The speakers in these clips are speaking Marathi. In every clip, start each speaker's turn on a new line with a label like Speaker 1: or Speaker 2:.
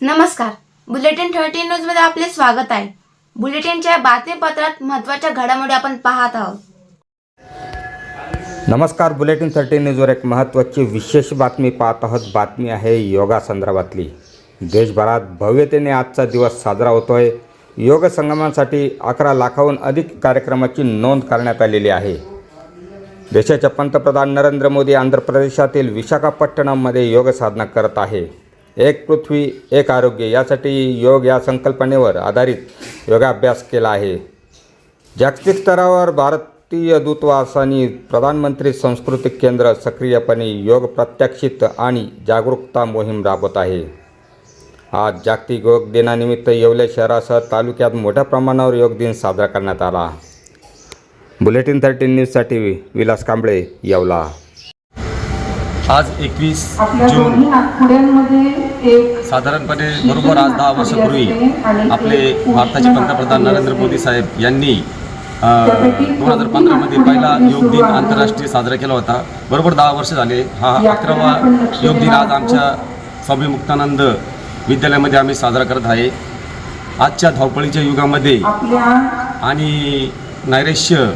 Speaker 1: नमस्कार. बुलेटिन थर्टीन न्यूजमध्ये आपले स्वागत आहे. बुलेटिनच्या बातमीपत्रात महत्त्वाच्या घडामोडी आपण पाहत आहोत.
Speaker 2: नमस्कार बुलेटिन थर्टीन न्यूजवर एक महत्त्वाची विशेष बातमी पाहत आहोत. बातमी आहे योगा संदर्भातली. देशभरात भव्यतेने आजचा दिवस साजरा होतोय. योग संगमांसाठी अकरा लाखाहून अधिक कार्यक्रमाची नोंद करण्यात आलेली आहे. देशाचे पंतप्रधान नरेंद्र मोदी आंध्र प्रदेशातील विशाखापट्टणममध्ये योग साधना करत आहे. एक पृथ्वी एक आरोग्य यासाठी योग या संकल्पनेवर आधारित योगाभ्यास केला आहे. जागतिक स्तरावर भारतीय दूतवास आणि प्रधानमंत्री सांस्कृतिक केंद्र सक्रियपणे योग प्रात्यक्षित आणि जागरूकता मोहीम राबवत आहे. आज जागतिक योग दिनानिमित्त येवले शहरासह तालुक्यात मोठ्या प्रमाणावर योग दिन साजरा करण्यात आला. बुलेटिन थर्टीन न्यूजसाठी विलास कांबळे येवला.
Speaker 3: आज एकवीस जून. साधारणपणे बरोबर आज दहा वर्षापूर्वी आपले भारताचे पंतप्रधान नरेंद्र मोदी साहेब यांनी दोन हजार पंधरामध्ये पहिला योग दिन आंतरराष्ट्रीय साजरा केला होता. बरोबर दहा वर्ष झाले. हा अकरावा योग दिन आज आमच्या स्वामी मुक्तानंद विद्यालयामध्ये आम्ही साजरा करत आहे. आजच्या धावपळीच्या युगामध्ये आणि नैराश्य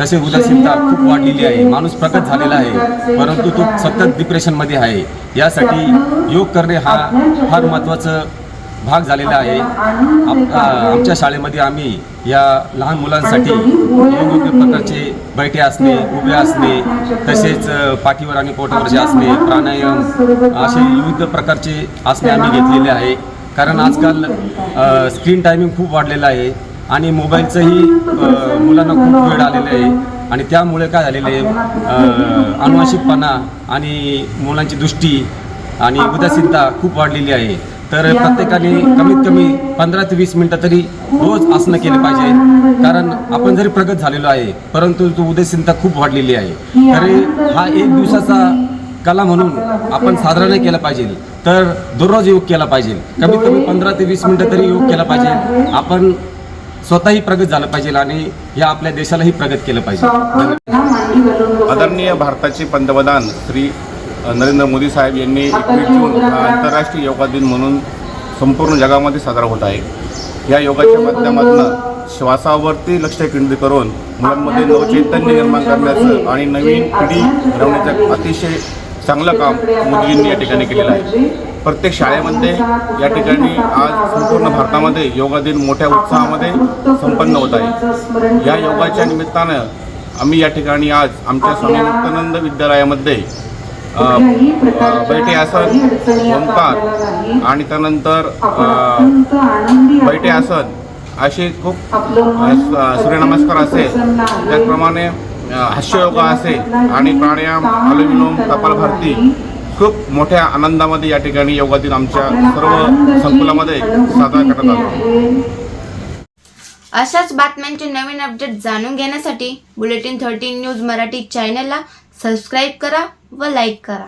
Speaker 3: तसे उदासीनता खूप वाढलेली आहे. माणूस प्रगत झालेला आहे. परंतु तो सतत डिप्रेशनमध्ये आहे. यासाठी योग करणे हा फार महत्त्वाचं भाग झालेला आहे. आप आमच्या शाळेमध्ये आम्ही या लहान मुलांसाठी वेगवेगळ्या प्रकारचे बैठे असणे उभे असणे तसेच पाठीवर आणि पोटावरचे असणे प्राणायाम असे विविध प्रकारचे आसने आम्ही घेतलेले आहे. कारण आजकाल स्क्रीन टायमिंग खूप वाढलेलं आहे. आणि मोबाईलचंही मुलांना खूप वेळ आलेलं आहे. आणि त्यामुळे काय झालेलं आहे अनुवांशिकपणा आणि मुलांची दृष्टी आणि उदासीनता खूप वाढलेली आहे. तर प्रत्येकाने कमीत कमी पंधरा ते वीस मिनटं तरी रोज आसनं केले पाहिजे कारण आपण जरी प्रगत झालेलो आहे परंतु तो उदासीनता खूप वाढलेली आहे. तरी हा एक दिवसाचा कला म्हणून आपण साजरा नाही केला पाहिजे तर दररोज योग केला पाहिजे कमीत कमी पंधरा ते वीस मिनटं तरी योग केला पाहिजे आपण स्वतःही प्रगत झालं पाहिजे आणि या आपल्या देशालाही प्रगत केलं पाहिजे.
Speaker 4: आदरणीय भारताचे पंतप्रधान श्री नरेंद्र मोदी साहेब यांनी एकवीस जून हा आंतरराष्ट्रीय योगा दिन म्हणून संपूर्ण जगामध्ये साजरा होत आहे. या योगाच्या माध्यमातून श्वासावरती लक्ष केंद्रित करून मुलांमध्ये नवचैतन्य निर्माण करण्याचं आणि नवीन पिढी घडवण्याचं अतिशय चांगलं काम मोदींनी या ठिकाणी केलेलं आहे. प्रत्येक शाळेमध्ये या ठिकाणी आज संपूर्ण भारतामध्ये योगा दिन मोठ्या उत्साहामध्ये संपन्न होत आहे. या योगाच्या निमित्तानं आम्ही या ठिकाणी आज आमच्या स्वामी मुक्तानंद विद्यालयामध्ये बैठे आसन ओंकार आणि त्यानंतर बैठे आसन असे खूप स- सूर्यनमस्कार असेल त्याचप्रमाणे हास्ययोगा असेल आणि प्राणायाम अनुलोम कपालभारती खूप मोठ्या आनंदामध्ये या ठिकाणी योगा दिन आमच्या सर्व संकुलामध्ये साजरा करण्यात आला.
Speaker 1: अशाच बातम्यांचे नवीन अपडेट जाणून घेण्यासाठी बुलेटिन थर्टीन न्यूज मराठी चॅनलला सबस्क्राईब करा व लाईक करा.